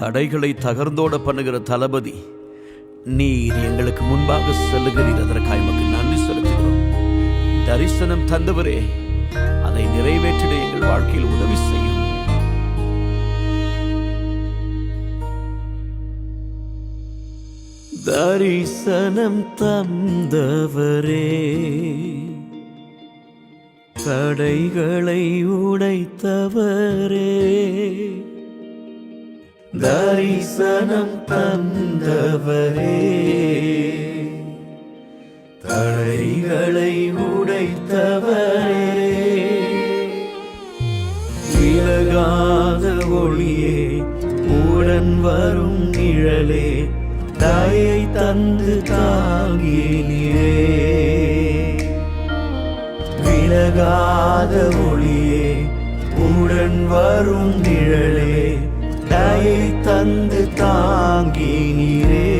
தடைகளை தகர்ந்தோட பண்ணுகிற தளபதி நீர் எங்களுக்கு முன்பாக செல்லுகிறீர். அதற்காக எமக்கு நன்றி செலுத்துகிறோம். தரிசனம் தந்தவரே அதை நிறைவேற்றிட எங்கள் வாழ்க்கையில் உதவி செய்யும். தரிசனம் தந்தவரே தடைகளை உடைத்தவரே தரிசனம் தந்தவரே. தடைகளை உடைத்தவரே. விலகாத ஒளியே உடன் வரும் நிழலே தாயை தந்து தாங்கினே விலகாத ஒளியே உடன் வரும் நிழலே வந்து தாங்கினீரே.